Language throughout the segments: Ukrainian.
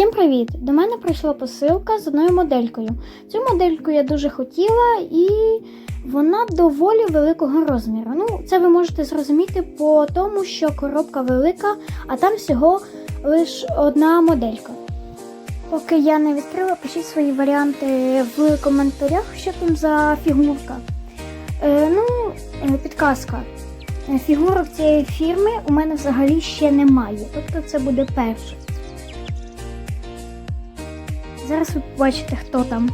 Всім привіт! До мене прийшла посилка з одною моделькою. Цю модельку я дуже хотіла і вона доволі великого розміру. Ну, це ви можете зрозуміти по тому, що коробка велика, а там всього лише одна моделька. Поки я не відкрила, пишіть свої варіанти в коментарях, що там за фігурка. Е, ну, е, підказка. Е, Фігурок цієї фірми у мене взагалі ще немає. Тобто це буде перший. Зараз ви побачите, хто там.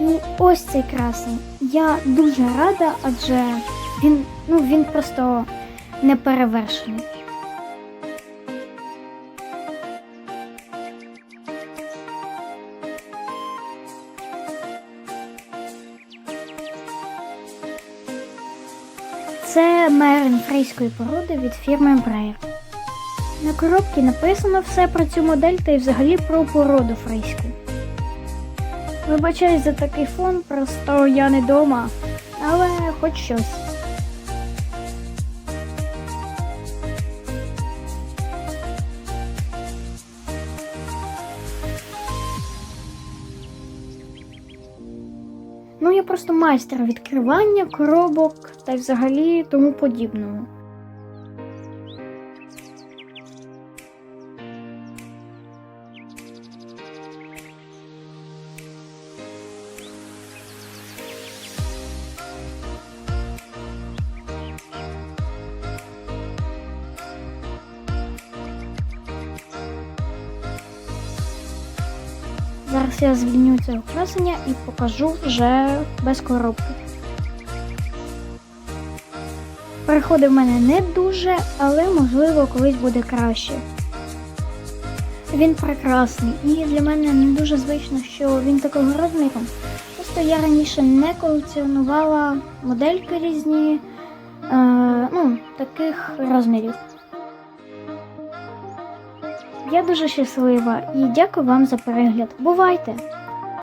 І ось цей красень. Я дуже рада, адже він, ну, він просто неперевершений. Це мерин фрейської породи від фірми Breyer. На коробці написано все про цю модель та й взагалі про породу фрейську. Вибачаюсь за такий фон, просто я не дома, але хоч щось. Ну, я просто майстер відкривання коробок та й взагалі тому подібного. Зараз я звільню це украсення і покажу вже без коробки. Переходи в мене не дуже, але можливо колись буде краще. Він прекрасний і для мене не дуже звично, що він такого розміру. Просто я раніше не колекціонувала модельки різні, е, ну, таких розмірів. Я дуже щаслива і дякую вам за перегляд. Бувайте!